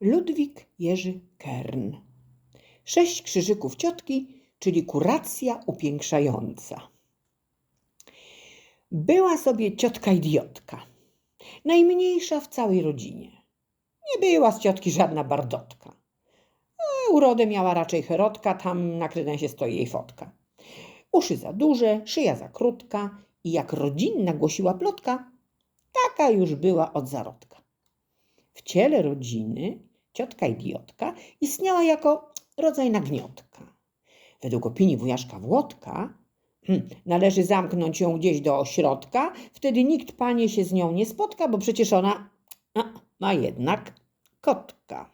Ludwik Jerzy Kern. Sześć krzyżyków ciotki, czyli kuracja upiększająca. Była sobie ciotka idiotka, najmniejsza w całej rodzinie. Nie była z ciotki żadna bardotka. Urodę miała raczej herotka, tam na kredensie stoi jej fotka. Uszy za duże, szyja za krótka i jak rodzinna głosiła plotka, taka już była od zarodka. Ciele rodziny ciotka idiotka istniała jako rodzaj nagniotka. Według opinii wujaszka Włodka hmm, należy zamknąć ją gdzieś do ośrodka, wtedy nikt panie się z nią nie spotka, bo przecież ona a, ma jednak kotka.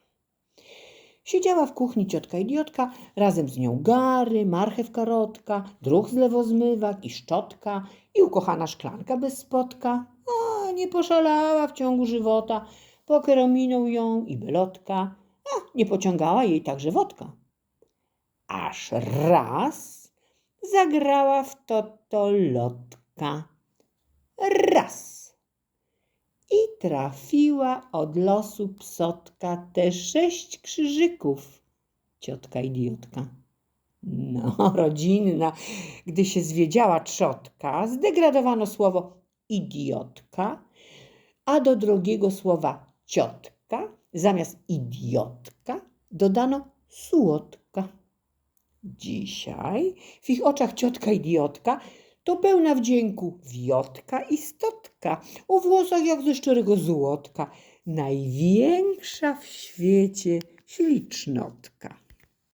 Siedziała w kuchni ciotka idiotka, razem z nią gary, marchew karotka, druh z lewozmywak i szczotka i ukochana szklanka bez spotka. A, nie poszalała w ciągu żywota, poker ominął ją i belotka, a nie pociągała jej także wodka. Aż raz zagrała w totolotka. Raz. I trafiła od losu psotka te sześć krzyżyków, ciotka idiotka. No, rodzinna, gdy się zwiedziała trzotka, zdegradowano słowo idiotka, a do drugiego słowa ciotka zamiast idiotka dodano słodka. Dzisiaj w ich oczach ciotka idiotka to pełna wdzięku wiotka i stotka, o włosach jak ze szczerego złotka, największa w świecie ślicznotka.